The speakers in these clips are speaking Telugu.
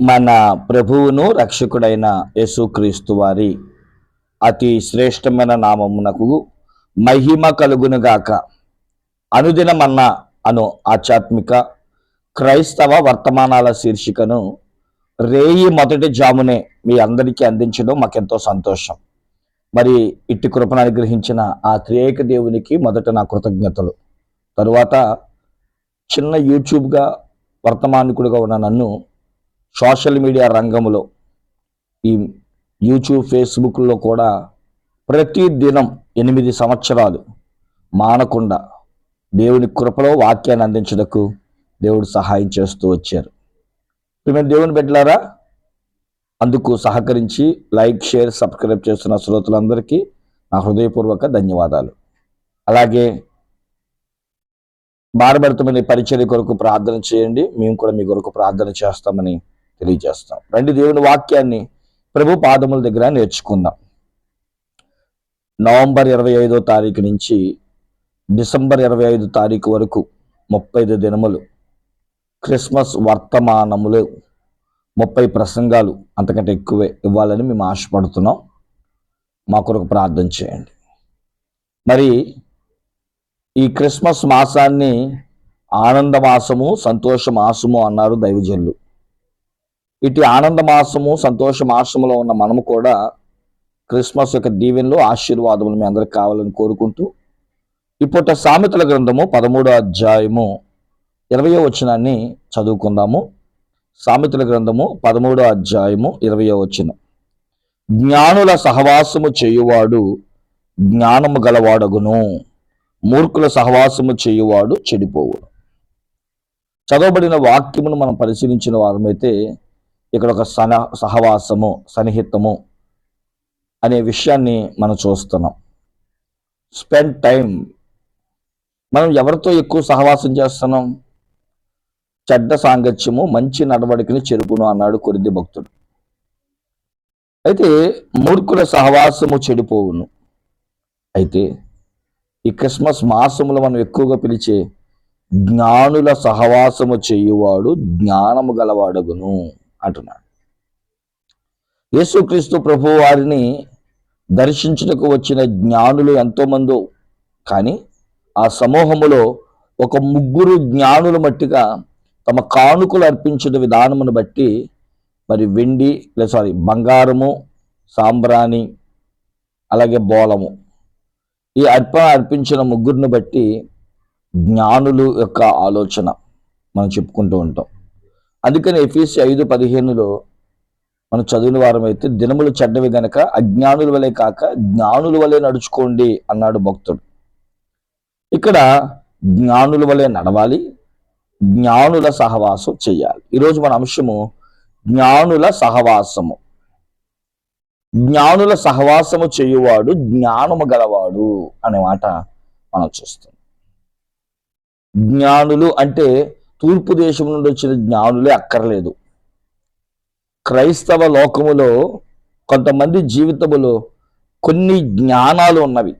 మన ప్రభువును రక్షకుడైన యేసుక్రీస్తు వారి అతి శ్రేష్టమైన నామమునకు మహిమ కలుగునుగాక అనుదినమన్న అను ఆధ్యాత్మిక క్రైస్తవ వర్తమానాల శీర్షికను రేయి మొదటి జామునే మీ అందరికీ అందించడం మాకెంతో సంతోషం. మరి ఇట్టి కృపను అనుగ్రహించిన ఆ త్రియేక దేవునికి మొదట నా కృతజ్ఞతలు. తరువాత చిన్న యూట్యూబ్గా వర్తమానికుడిగా ఉన్న నన్ను సోషల్ మీడియా రంగంలో ఈ యూట్యూబ్ ఫేస్బుక్లో కూడా ప్రతి దినం ఎనిమిది సంవత్సరాలు మానకుండా దేవుని కృపలో వాక్యాన్ని అందించడకు దేవుడు సహాయం చేస్తూ వచ్చారు. మేము దేవుని బిడ్డలారా అందుకు సహకరించి లైక్ షేర్ సబ్స్క్రైబ్ చేస్తున్న శ్రోతలందరికీ నా హృదయపూర్వక ధన్యవాదాలు. అలాగే బారబడతమని పరిచర్య కొరకు ప్రార్థన చేయండి. మేము కూడా మీ కొరకు ప్రార్థన చేస్తామని తెలియజేస్తాం రండి దేవుని వాక్యాన్ని ప్రభు పాదముల దగ్గర నేర్చుకుందాం. నవంబర్ ఇరవై ఐదో తారీఖు నుంచి డిసెంబర్ ఇరవై ఐదు తారీఖు వరకు ముప్పై ఐదు దినములు క్రిస్మస్ వర్తమానములు ముప్పై ప్రసంగాలు అంతకంటే ఎక్కువే ఇవ్వాలని మేము ఆశపడుతున్నాం. మా కొరకు ప్రార్థన చేయండి. మరి ఈ క్రిస్మస్ మాసాన్ని ఆనంద మాసము సంతోష మాసము అన్నారు దైవజనులు. ఇటు ఆనంద మాసము సంతోష మాసములో ఉన్న మనము కూడా క్రిస్మస్ యొక్క దీవెనలు ఆశీర్వాదములు మీ అందరికి కావాలని కోరుకుంటూ ఇప్పుడు సామెతల గ్రంథము పదమూడో అధ్యాయము ఇరవయో వచనాన్ని చదువుకుందాము. సామెతల గ్రంథము పదమూడో అధ్యాయము ఇరవయో వచనం. జ్ఞానుల సహవాసము చేయువాడు జ్ఞానము గలవాడగును. మూర్ఖుల సహవాసము చేయువాడు చెడిపోవును. చదవబడిన వాక్యమును మనం పరిశీలించిన వారమైతే ఇక్కడ ఒక సన సహవాసము సన్నిహితము అనే విషయాన్ని మనం చూస్తున్నాం. స్పెండ్ టైం మనం ఎవరితో ఎక్కువ సహవాసం చేస్తున్నాం? చెడ్డ సాంగత్యము మంచి నడవడికని చెరుపును అన్నాడు కొరిది భక్తుడు. అయితే మూర్ఖుల సహవాసము చెడిపోవును. అయితే ఈ క్రిస్మస్ మాసములో మనం ఎక్కువగా పిలిచే జ్ఞానుల సహవాసము చేయువాడు జ్ఞానము గలవాడగును. అంటున్నాడు. యేసుక్రీస్తు ప్రభు వారిని దర్శించుటకు వచ్చిన జ్ఞానులు ఎంతోమందో కానీ ఆ సమూహములో ఒక ముగ్గురు జ్ఞానుల మట్టిగా తమ కానుకలు అర్పించిన విధానమును బట్టి మరి వెండి సారీ బంగారము సాంబ్రాణి అలాగే బోలము ఈ అర్పణ అర్పించిన ముగ్గురిని బట్టి జ్ఞానులు యొక్క ఆలోచన మనం చెప్పుకుంటూ ఉంటాం. అందుకని ఎఫీసి ఐదు పదిహేనులో మనం చదివిన వారం అయితే దినములు చెడ్డవి గనక అజ్ఞానుల వలె కాక జ్ఞానుల వలె నడుచుకోండి అన్నాడు భక్తుడు. ఇక్కడ జ్ఞానుల వలె నడవాలి జ్ఞానుల సహవాసం చేయాలి. ఈరోజు మన అంశము జ్ఞానుల సహవాసము. జ్ఞానుల సహవాసము చేయువాడు జ్ఞానము గలవాడు అనే మాట మనం చూస్తాం జ్ఞానులు అంటే తూర్పు దేశం నుండి వచ్చిన జ్ఞానులే అక్కర్లేదు. క్రైస్తవ లోకములో కొంతమంది జీవితములో కొన్ని జ్ఞానాలు ఉన్నవి.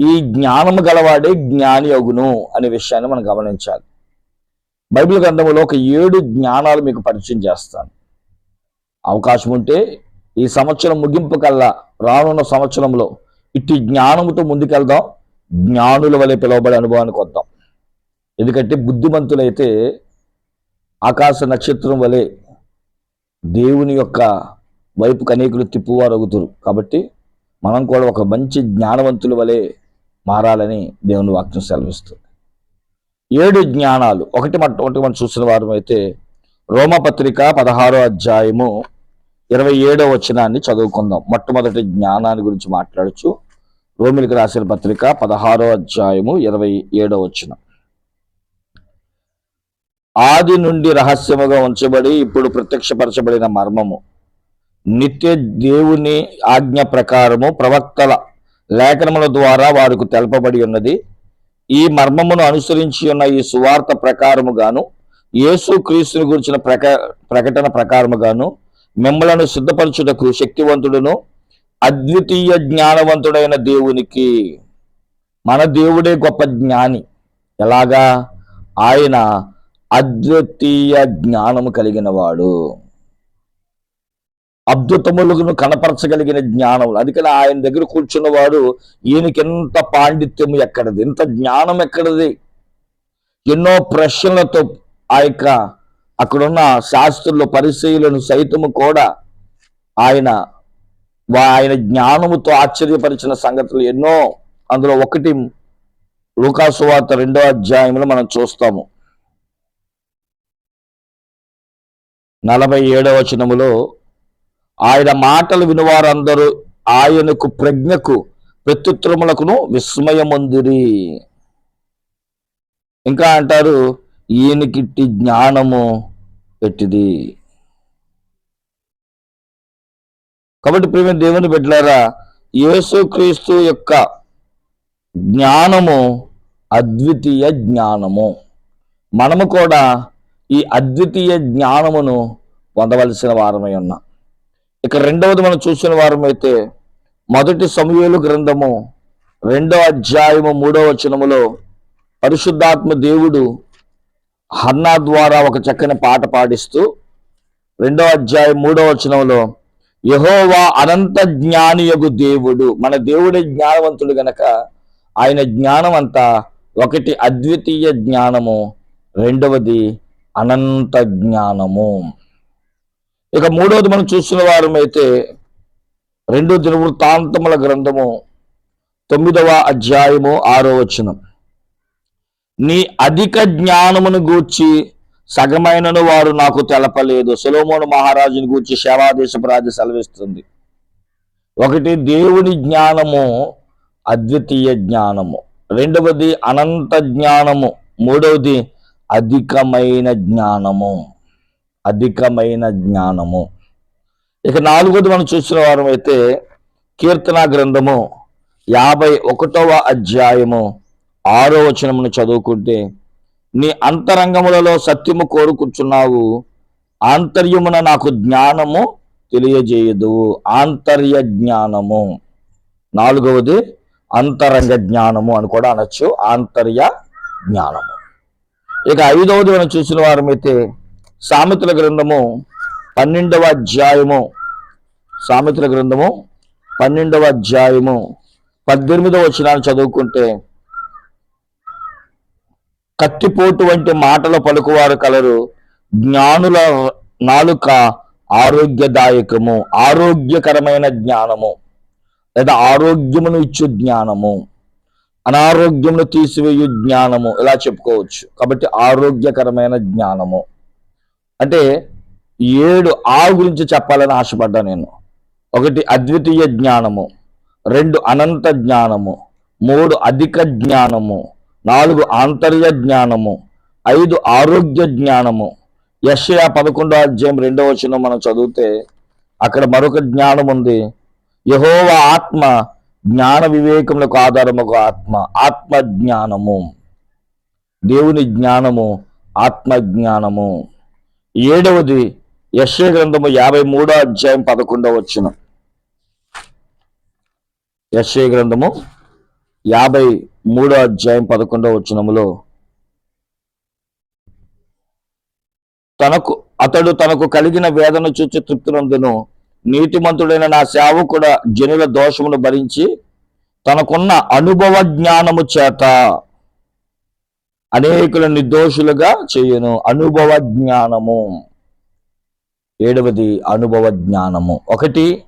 ఈ జ్ఞానము గలవాడే జ్ఞాని అగును అనే విషయాన్ని మనం గమనించాలి. బైబిల్ గ్రంథములో ఒక ఏడు జ్ఞానాలు మీకు పరిచయం చేస్తాను. అవకాశం ఉంటే ఈ సంవత్సరం ముగింపు కల్లా రానున్న సంవత్సరంలో ఇట్టి జ్ఞానముతో ముందుకెళ్దాం. జ్ఞానుల వలె పిలువబడే అనుభవానికి వద్దాం. ఎందుకంటే బుద్ధిమంతులైతే ఆకాశ నక్షత్రం వలె దేవుని యొక్క వైపు కనేకులు తిప్పువారు అగుతురు కాబట్టి మనం కూడా ఒక మంచి జ్ఞానవంతుల వలె మారాలని దేవుని వాక్యం సెలవిస్తుంది. ఏడు జ్ఞానాలు. ఒకటి మొట్టమొదటి మనం చూసిన వారం అయితే రోమపత్రిక పదహారో అధ్యాయము ఇరవై ఏడో వచనాన్ని చదువుకుందాం. మొట్టమొదటి జ్ఞానాన్ని గురించి మాట్లాడచ్చు. రోమిలికి రాసిన పత్రిక పదహారో అధ్యాయము ఇరవై ఏడో వచనం. ఆది నుండి రహస్యముగా ఉంచబడి ఇప్పుడు ప్రత్యక్షపరచబడిన మర్మము. నిత్య దేవుని ఆజ్ఞ ప్రకారము ప్రవక్తల లేఖనముల ద్వారా వారికి తెలపబడి ఉన్నది. ఈ మర్మమును అనుసరించి ఉన్న ఈ సువార్త ప్రకారముగాను యేసు క్రీస్తుని గురించిన ప్రక ప్రకటన ప్రకారముగాను మిమ్మలను సిద్ధపరచుటకు శక్తివంతుడును అద్వితీయ జ్ఞానవంతుడైన దేవునికి. మన దేవుడే గొప్ప జ్ఞాని. ఎలాగా? ఆయన అద్వితీయ జ్ఞానము కలిగిన వాడు అద్భుతములను కనపరచగలిగిన జ్ఞానములు. అందుకని ఆయన దగ్గర కూర్చున్నవాడు ఈయనకి ఎంత ఎక్కడది? ఇంత జ్ఞానం ఎక్కడది? ఎన్నో ప్రశ్నలతో ఆ యొక్క అక్కడున్న శాస్త్రులు పరిశీలను సైతము కూడా ఆయన ఆయన జ్ఞానముతో ఆశ్చర్యపరిచిన సంగతులు ఎన్నో. అందులో ఒకటి లూకాసువార్త రెండో అధ్యాయంలో మనం చూస్తాము. నలభై ఏడవ వచనములో ఆయన మాటలు వినువారందరూ ఆయనకు ప్రజ్ఞకు ప్రత్యుత్తరములకును విస్మయమందిరి. ఇంకా అంటారు ఈయనకిట్టి జ్ఞానము పెట్టిది. కాబట్టి ప్రేమ దేవుని బిడ్డలారా యేసుక్రీస్తు యొక్క జ్ఞానము అద్వితీయ జ్ఞానము. మనము కూడా ఈ అద్వితీయ జ్ఞానమును పొందవలసిన వారమై ఉన్నాం. ఇక రెండవది మనం చూసిన వారమైతే మొదటి సమయలు గ్రంథము రెండో అధ్యాయము మూడో వచనములో పరిశుద్ధాత్మ దేవుడు హన్నా ద్వారా ఒక చక్కని పాట పాడిస్తూ రెండో అధ్యాయం మూడో వచనంలో యహోవా అనంత జ్ఞానియగు దేవుడు. మన దేవుడే జ్ఞానవంతుడు గనక ఆయన జ్ఞానం అంతా ఒకటి అద్వితీయ జ్ఞానము రెండవది అనంత జ్ఞానము. ఇక మూడవది మనం చూస్తున్న వారమైతే రెండు దినవృత్తాంతముల గ్రంథము తొమ్మిదవ అధ్యాయము ఆరో వచనం. నీ అధిక జ్ఞానమును గూర్చి సగమైనను వారు నాకు తెలపలేదు. సులోమోను మహారాజుని గూర్చి శవాదేశపు రాజు సెలవిస్తుంది. ఒకటి దేవుని జ్ఞానము అద్వితీయ జ్ఞానము. రెండవది అనంత జ్ఞానము. మూడవది అధికమైన జ్ఞానము. అధికమైన జ్ఞానము. ఇక నాలుగోది మనం చూసిన వారం అయితే కీర్తన గ్రంథము యాభై ఒకటవ అధ్యాయము ఆరో వచనమును చదువుకుంటే నీ అంతరంగములలో సత్యము కోరుకుంటున్నావు ఆంతర్యమున నాకు జ్ఞానము తెలియజేయదు. ఆంతర్య జ్ఞానము. నాలుగవది అంతరంగ జ్ఞానము అని కూడా అనొచ్చు. ఆంతర్య జ్ఞానము. ఇక ఐదవది మనం చూసిన వారమైతే సామెతల గ్రంథము పన్నెండవ అధ్యాయము. సామెతల గ్రంథము పన్నెండవ అధ్యాయము. పద్దెనిమిదవ వచనాన్ని చదువుకుంటే కత్తిపోటు వంటి మాటలు పలుకువారు కలరు జ్ఞానుల నాలుక ఆరోగ్యదాయకము ఆరోగ్యకరమైన జ్ఞానము లేదా ఆరోగ్యమును ఇచ్చు జ్ఞానము. అనారోగ్యమును తీసివేయు జ్ఞానము. ఇలా చెప్పుకోవచ్చు? కాబట్టి ఆరోగ్యకరమైన జ్ఞానము. అంటే ఏడు ఆ గురించి చెప్పాలని ఆశపడ్డా నేను. ఒకటి అద్వితీయ జ్ఞానము. రెండు అనంత జ్ఞానము. మూడు అధిక జ్ఞానము. నాలుగు ఆంతర్య జ్ఞానము. ఐదు ఆరోగ్య జ్ఞానము. యషయా పదకొండో అధ్యాయం రెండో వచనం మనం చదివితే అక్కడ మరొక జ్ఞానం ఉంది యహోవ ఆత్మ జ్ఞాన వివేకములకు ఆధారముకు ఆత్మ ఆత్మ జ్ఞానము దేవుని జ్ఞానము ఆత్మ జ్ఞానము ఏడవది యశ్వ గ్రంథము యాభై మూడో అధ్యాయం పదకొండవ వచ్చిన యశ్వ గ్రంథము యాభై మూడో అధ్యాయం పదకొండవ వచనములో తనకు అతడు తనకు కలిగిన వేదన చూచి తృప్తినందును నీతిమంతుడైన నా సేవకుడ జనుల దోషమును భరించి తనకున్న అనుభవ జ్ఞానము చేత అనేకుల నిర్దోషులుగా చేయను. అనుభవ జ్ఞానము. ఏడవది అనుభవ జ్ఞానము. ఒకటి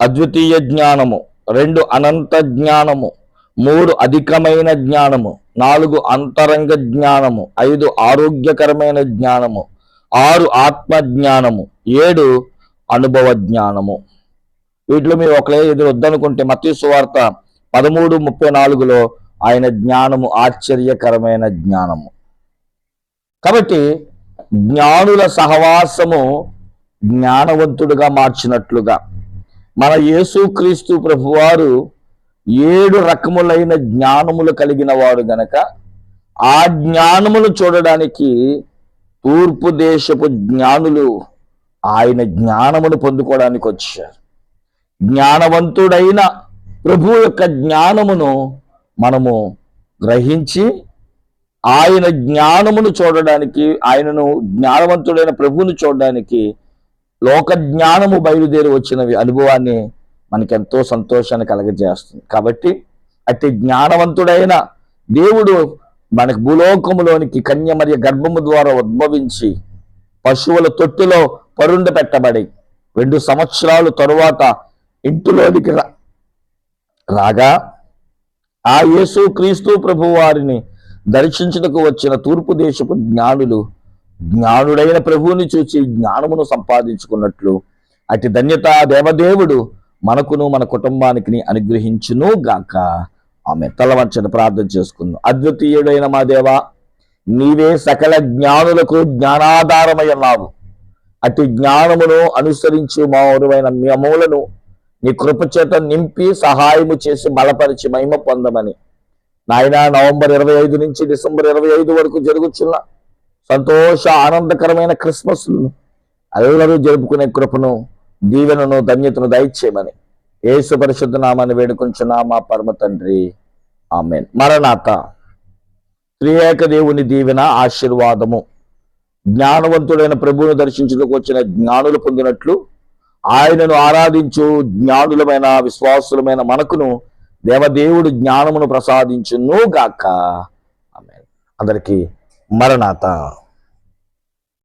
అద్వితీయ జ్ఞానము. రెండు అనంత జ్ఞానము. మూడు అధికమైన జ్ఞానము. నాలుగు అంతరంగ జ్ఞానము. ఐదు ఆరోగ్యకరమైన జ్ఞానము. ఆరు ఆత్మ జ్ఞానము ఏడు అనుభవ జ్ఞానము. వీటిలో మీరు ఒకలే ఎదురు వద్దనుకుంటే మత్తయి వార్త పదమూడు ముప్పై నాలుగులో ఆయన జ్ఞానము ఆశ్చర్యకరమైన జ్ఞానము. కాబట్టి జ్ఞానుల సహవాసము జ్ఞానవంతుడుగా మార్చినట్లుగా మన యేసుక్రీస్తు ప్రభువారు ఏడు రకములైన జ్ఞానములు కలిగిన వారు గనక ఆ జ్ఞానమును చూడడానికి తూర్పు దేశపు జ్ఞానులు ఆయన జ్ఞానమును పొందుకోవడానికి వచ్చారు. జ్ఞానవంతుడైన ప్రభు యొక్క జ్ఞానమును మనము గ్రహించి ఆయన జ్ఞానమును చూడడానికి ఆయనను జ్ఞానవంతుడైన ప్రభువును చూడడానికి లోక జ్ఞానము బయలుదేరి వచ్చిన అనుభవాన్ని మనకెంతో సంతోషాన్ని కలగజేస్తుంది. కాబట్టి అతి జ్ఞానవంతుడైన దేవుడు మనకు భూలోకములోనికి కన్యమర్య గర్భము ద్వారా ఉద్భవించి పశువుల తొట్టులో పరుండ పెట్టబడి రెండు సంవత్సరాలు తరువాత ఇంటిలోనికి రాగా ఆ యేసు క్రీస్తు ప్రభు వారిని దర్శించుటకు వచ్చిన తూర్పు దేశపు జ్ఞానులు జ్ఞానుడైన ప్రభువుని చూచి జ్ఞానమును సంపాదించుకున్నట్లు అటు ధన్యత దేవదేవుడు మనకును మన కుటుంబానికి అనుగ్రహించును గాక. ఆమె తలవంచని ప్రార్థన చేసుకుందాం. అద్వితీయుడైన మా దేవా నీవే సకల జ్ఞానులకు జ్ఞానాధారమై ఉన్నావు. అతి జ్ఞానమును అనుసరించి మౌరువైన మేములను నీ కృపచేత నింపి సహాయము చేసి బలపరిచి మహిమ పొందమని. నాయన నవంబర్ ఇరవై ఐదు నుంచి డిసెంబర్ ఇరవై ఐదు వరకు జరుగుతున్న సంతోష ఆనందకరమైన క్రిస్మస్ అందరూ జరుపుకునే కృపను దీవెనను ధన్యతను దయచేయమని. ఏసు పరిశుద్ధ నామాన్ని వేడుకొంచున్నా మా పరమ తండ్రి. ఆమెన్. మరణాత. త్రియేక దేవుని దీవెన ఆశీర్వాదము. జ్ఞానవంతుడైన ప్రభువును దర్శించుటకు వచ్చిన జ్ఞానులు పొందినట్లు ఆయనను ఆరాధించు జ్ఞానులమైన విశ్వాసులమైన మనకును దేవదేవుడు జ్ఞానమును ప్రసాదించును గాక. ఆమె అందరికీ మరణాత.